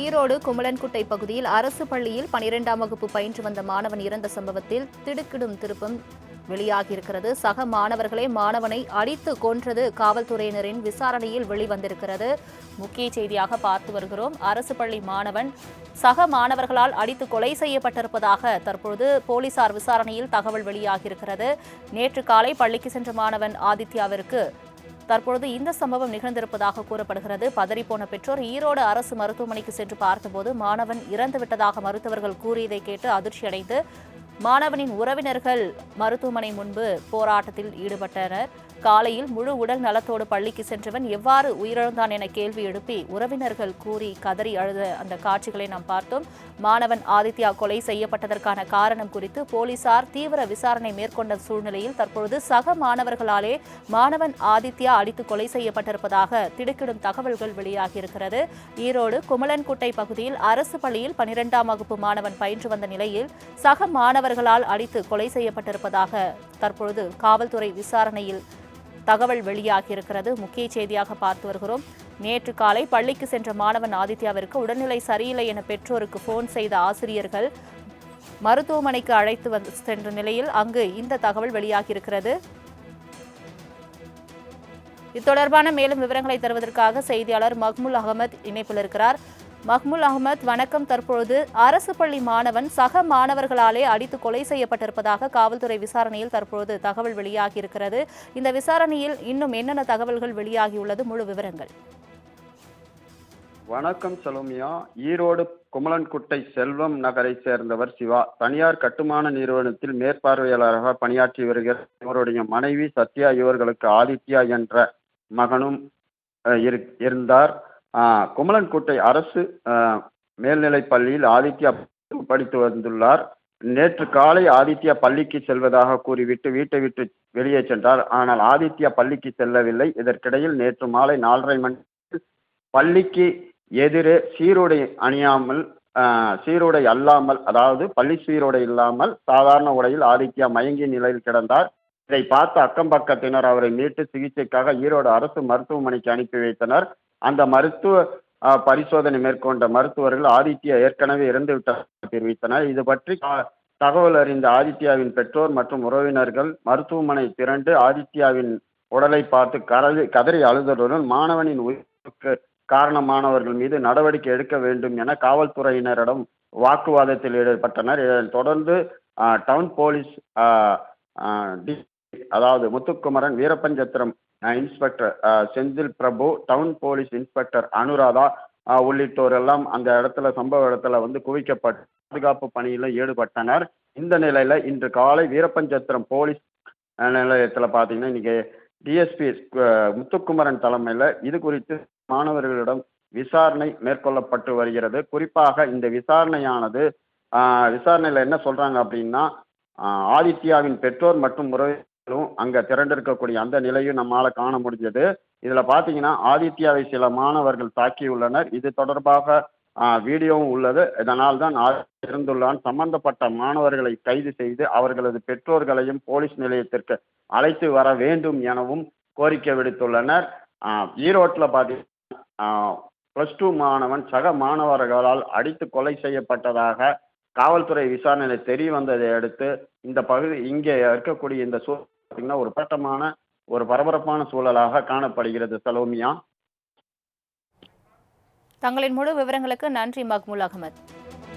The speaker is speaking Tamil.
ஈரோடு குமலன்குட்டை பகுதியில் அரசு பள்ளியில் பனிரெண்டாம் வகுப்பு பயின்று வந்த மாணவன் இறந்த சம்பவத்தில் திடுக்கிடும் திருப்பம் வெளியாகியிருக்கிறது. சக மாணவர்களே மாணவனை அடித்து கொன்றது காவல்துறையினரின் விசாரணையில் வெளிவந்திருக்கிறது. முக்கிய செய்தியாக பார்த்து வருகிறோம். அரசு பள்ளி மாணவன் சக மாணவர்களால் அடித்து கொலை செய்யப்பட்டிருப்பதாக தற்பொழுது போலீசார் விசாரணையில் தகவல் வெளியாகியிருக்கிறது. நேற்று காலை பள்ளிக்கு சென்ற மாணவன் ஆதித்யாவிற்கு தற்பொழுது இந்த சம்பவம் நிகழ்ந்திருப்பதாக கூறப்படுகிறது. பதறிப்போன பெற்றோர் ஈரோடு அரசு மருத்துவமனைக்கு சென்று பார்த்தபோது மாணவன் இறந்துவிட்டதாக மருத்துவர்கள் கூறியதை கேட்டு அதிர்ச்சியடைந்து மாணவனின் உறவினர்கள் மருத்துவமனை முன்பு போராட்டத்தில் ஈடுபட்டனர். காலையில் முழு உடல் நலத்தோடு பள்ளிக்கு சென்றவன் எவ்வாறு உயிரிழந்தான் என கேள்வி எழுப்பி உறவினர்கள் கூறி கதறி அழுத அந்த காட்சிகளை நாம் பார்த்தோம். மாணவன் ஆதித்யா கொலை செய்யப்பட்டதற்கான காரணம் குறித்து போலீசார் தீவிர விசாரணை மேற்கொண்ட சூழ்நிலையில் தற்பொழுது சக மாணவர்களாலே மாணவன் ஆதித்யா அடித்து கொலை செய்யப்பட்டிருப்பதாக திடுக்கிடும் தகவல்கள் வெளியாகியிருக்கிறது. ஈரோடு குமலன்குட்டை பகுதியில் அரசு பள்ளியில் பனிரெண்டாம் வகுப்பு மாணவன் பயின்று வந்த நிலையில் சக மாணவர் மாணவர்களால் அடித்து கொலை செய்யப்பட்டிருப்பதாக தற்பொழுது காவல்துறை விசாரணையில் தகவல் வெளியாகியிருக்கிறது. முக்கிய செய்தியாக பார்த்து வருகிறோம். நேற்று காலை பள்ளிக்கு சென்ற மாணவன் ஆதித்யாவிற்கு உடல்நிலை சரியில்லை என பெற்றோருக்கு போன் செய்த ஆசிரியர்கள் மருத்துவமனைக்கு அழைத்து வந்து சென்ற நிலையில் அங்கு இந்த தகவல் வெளியாகியிருக்கிறது. இது தொடர்பான மேலும் விவரங்களை தருவதற்காக செய்தியாளர் மஹ்முல் அகமது இணைப்பில் இருக்கிறார். மஹ்முல் அகமது வணக்கம். தற்பொழுது அரசு பள்ளி மாணவன் சக மாணவர்களாலே அடித்து கொலை செய்யப்பட்டிருப்பதாக காவல்துறை விசாரணையில் தற்பொழுது தகவல் வெளியாகியிருக்கிறது. இந்த விசாரணையில் இன்னும் என்னென்ன தகவல்கள் வெளியாகியுள்ளது? முழு விவரங்கள். வணக்கம் சலோமியா. ஈரோடு குமலன்குட்டை செல்வம் நகரை சேர்ந்தவர் சிவா. தனியார் கட்டுமான நிறுவனத்தில் மேற்பார்வையாளராக பணியாற்றி வருகிறார். இவருடைய மனைவி சத்யா இவர்களுக்கு ஆதித்யா என்ற மகனும் இரு- இருந்தார். அஹ், அரசு அஹ், மேல்நிலைப் பள்ளியில் ஆதித்யா படித்து வந்துள்ளார். நேற்று காலை ஆதித்யா பள்ளிக்கு செல்வதாக கூறிவிட்டு வீட்டை விட்டு வெளியே சென்றார். ஆனால் ஆதித்யா பள்ளிக்கு செல்லவில்லை. இதற்கிடையில் நேற்று மாலை நாலரை மணி பள்ளிக்கு எதிரே சீருடை அணியாமல் சீருடை அல்லாமல் அதாவது பள்ளி சீருடை இல்லாமல் சாதாரண உடையில் ஆதித்யா மயங்கிய நிலையில் கிடந்தார். இதை பார்த்த அக்கம் பக்கத்தினர் அவரை மீட்டு சிகிச்சைக்காக ஈரோடு அரசு மருத்துவமனைக்கு அனுப்பி வைத்தனர். அந்த மருத்துவ பரிசோதனை மேற்கொண்ட மருத்துவர்கள் ஆதித்யா ஏற்கனவே இறந்து விட்டதாக தெரிவித்தனர். இது பற்றி தகவல் அறிந்த ஆதித்யாவின் பெற்றோர் மற்றும் உறவினர்கள் மருத்துவமனை திரண்டு ஆதித்யாவின் உடலை பார்த்து கதறி கதறி அழுததுடன் மாணவனின் உயிருக்கு காரணமானவர்கள் மீது நடவடிக்கை எடுக்க வேண்டும் என காவல்துறையினரிடம் வாக்குவாதத்தில் ஈடுபட்டனர். இதைத் தொடர்ந்து டவுன் போலீஸ் டி அதாவது Muthukumaran Veerappanchatram inspector Senthil Prabhu town police inspector Anuradha உள்ளிட்டோர் எல்லாம் அந்த இடத்துல சம்பவ இடத்துல வந்து குவிக்கப்பட்டு பாதுகாப்பு பணியில் ஈடுபட்டனர். இந்த நிலையில் இன்று காலை வீரப்பஞ்சத்திரம் போலீஸ் நிலையத்தில் பார்த்தீங்கன்னா இன்னைக்கு டிஎஸ்பி முத்துக்குமரன் தலைமையில் இது குறித்து மாணவர்களிடம் விசாரணை மேற்கொள்ளப்பட்டு வருகிறது. குறிப்பாக இந்த விசாரணையானது விசாரணையில் என்ன சொல்கிறாங்க அப்படின்னா ஆதித்யாவின் பெற்றோர் மற்றும் உறவு அங்கே திரண்டிருக்கக்கூடிய அந்த நிலையும் நம்மால் காண முடிஞ்சது. இதில் பார்த்தீங்கன்னா ஆதித்யாவை சில மாணவர்கள் தாக்கியுள்ளனர். இது தொடர்பாக வீடியோவும் உள்ளது. இதனால் தான் இருந்துள்ளான். சம்பந்தப்பட்ட மாணவர்களை கைது செய்து அவர்களது பெற்றோர்களையும் போலீஸ் நிலையத்திற்கு அழைத்து வர வேண்டும் எனவும் கோரிக்கை விடுத்துள்ளனர். ஈரோட்டில் பார்த்தீங்கன்னா ப்ளஸ் டூ மாணவன் சக மாணவர்களால் அடித்து கொலை செய்யப்பட்டதாக காவல்துறை விசாரணையில் தெரிய வந்ததை அடுத்து இந்த பகுதி இங்கே இருக்கக்கூடிய இந்த சூ பார்த்தீங்கன்னா ஒரு பட்டமான ஒரு பரபரப்பான சூழலாக காணப்படுகிறது. சலோமியா. தங்களின் முழு விவரங்களுக்கு நன்றி மக்முல் அகமது.